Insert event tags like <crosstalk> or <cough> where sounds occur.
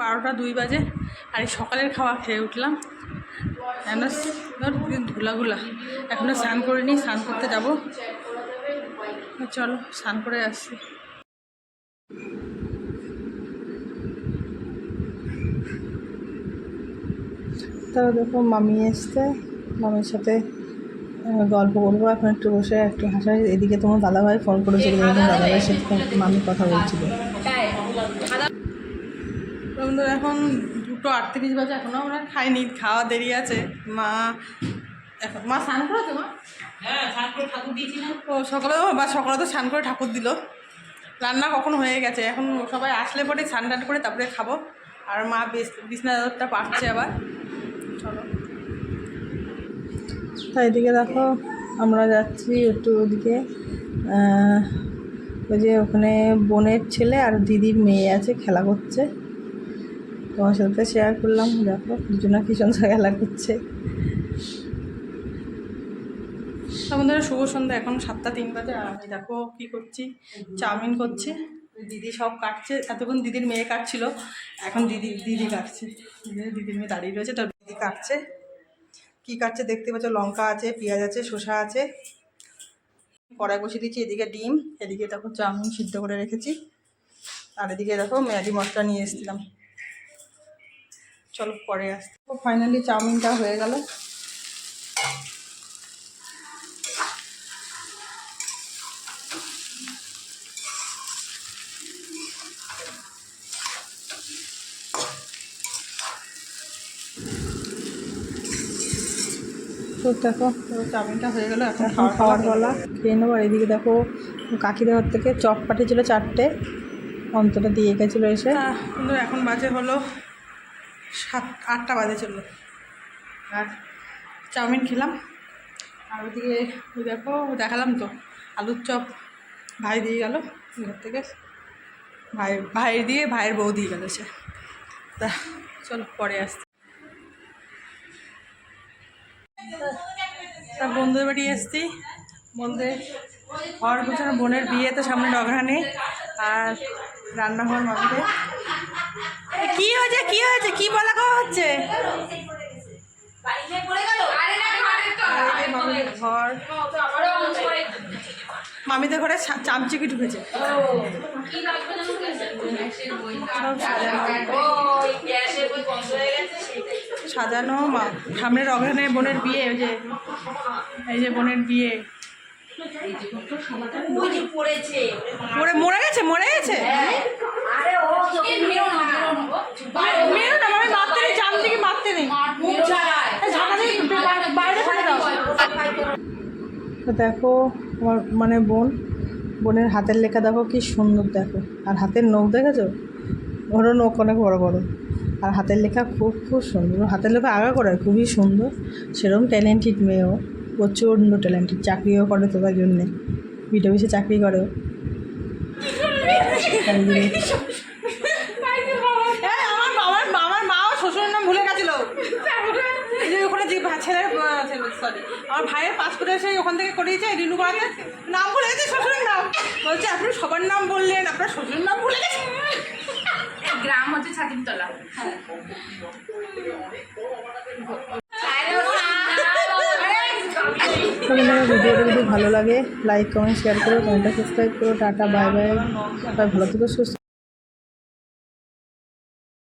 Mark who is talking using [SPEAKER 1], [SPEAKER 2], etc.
[SPEAKER 1] বারোটা দুই বাজে, আর সকালের খাওয়া খেয়ে উঠলাম। এখনও ধুলাগুলা এখনও স্নান করিনি, স্নান করতে যাব। চলো, স্নান করে আসছি
[SPEAKER 2] তারা দেখো মামি এসছে। মামির সাথে গল্প করব। এখন একটু বসে, একটু হাসা এদিকে তোমার দাদাভাই ফোন করেছিল দাদাভাইয়ের সাথে মামি কথা বলছিল।
[SPEAKER 1] বন্ধু এখন দুটো আটত্রিশ বাজে এখনও আমরা খাইনি খাওয়া দেরি আছে। মা এখন মা স্নান করেছে মা? ও সকালে বা সকালে তো স্নান করে ঠাকুর দিল। রান্না কখন হয়ে গেছে? এখন সবাই আসলে পরে স্নান টান করে তারপরে খাব। আর মা বিছ- বিছনা চাদরটা পাচ্ছে আবার। চলো।
[SPEAKER 2] তাই এদিকে দেখো আমরা যাচ্ছি একটু ওদিকে। ওই যে ওখানে বোনের ছেলে আর দিদির মেয়ে আছে খেলা করছে। তোমার সাথে শেয়ার করলাম, দেখো, দুজনা সুন্দর খেলা করছে।
[SPEAKER 1] আমাদের শুভ সন্ধ্যা, এখন সাতটা তিন বাজে, আর আমি দেখো কী করছি, চাউমিন করছি, দিদি সব কাটছে, এতক্ষণ দিদির মেয়ে কাটছিল, এখন দিদি দিদি কাটছে। দিদি- দিদির মেয়ে দাঁড়িয়ে রয়েছে তার দিদি কাটছে। কী কাটছে দেখতে পাচ্ছ, লঙ্কা আছে, পেঁয়াজ আছে, শসা আছে। কড়াই বসিয়ে দিচ্ছি, এদিকে ডিম, এদিকে দেখো চাউমিন সিদ্ধ করে রেখেছি। আর এদিকে দেখো ম্যাগি মশলা নিয়ে এসেছিলাম। চলো পরে আসতে। ফাইনালি চাউমিনটা হয়ে গেল।
[SPEAKER 2] তো দেখো
[SPEAKER 1] চাউমিনটা হয়ে গেল এখন
[SPEAKER 2] খাওয়ার পালা। খেয়ে নেব আর এদিকে দেখো কাকিদের ঘর থেকে চপ পাঠিয়েছিল চারটে অন্তটা দিয়ে গেছিল এসে।
[SPEAKER 1] এখন বাজে হলো সাত, আটটা বাজে চলল। আর চাউমিন খেলাম। আর ওদিকে দেখো, দেখালাম তো, আলুর চপ ভাই দিয়ে গেল ঘর থেকে। ভাই ভাই দিয়ে ভাইয়ের বউ দিয়ে গেল সে। তা চলো পরে আসছি। তা বন্ধুদের বাড়ি এসছি। বন্ধুদের ঘর গোছানো, বোনের বিয়ে তো সামনে ডগরানে। আর রান্নাঘর মাঝে। কি হয়েছে? কি হয়েছে? কি বলা খাওয়া হচ্ছে? ঘর মামিদের ঘরে চামচিকি ঢুকেছে। সাজানো সামনের অঘ্রানে বোনের বিয়ে ওই যে এই যে বোনের বিয়ে। মরে মরে গেছে মরে গেছে। মেরো না আমি মারতে নেই জাম থেকে মারতে নেই বাইরে ফেলে দাও।
[SPEAKER 2] দেখো আমার মানে বোন বোনের হাতের লেখা দেখো কি সুন্দর দেখো। আর হাতের নখ দেখেছ? ওরও নখ অনেক বড় বড়। আর হাতের লেখা খুব খুব সুন্দর। ওর হাতের লেখা আগা করে খুবই সুন্দর। সেরকম ট্যালেন্টেড মেয়েও। প্রচণ্ড ট্যালেন্টেড চাকরিও করে তো জন্যে। বিটে বিশে চাকরি করেও <laughs>
[SPEAKER 1] এই, আমার বাবার মাও শ্বশুরের নাম ভুলে গেছিল। ওখানে যে ছেলের সরি আমার ভাইয়ের পাসপোর্টে সেই ওখান থেকে করিয়েছে রিনু করাতে নাম ভুলে গেছে শ্বশুরের নাম। বলছে আপনি সবার নাম বললেন আপনার শ্বশুরের নাম ভুলে গেছে।
[SPEAKER 3] গ্রাম হচ্ছে ছাতিমতলা
[SPEAKER 2] তোমাদের ভিডিওটা যদি ভালো লাগে লাইক কমেন্ট শেয়ার করো চ্যানেলটা সাবস্ক্রাইব করো, টাটা বাই বাই ভালো থেকো, সুস্থ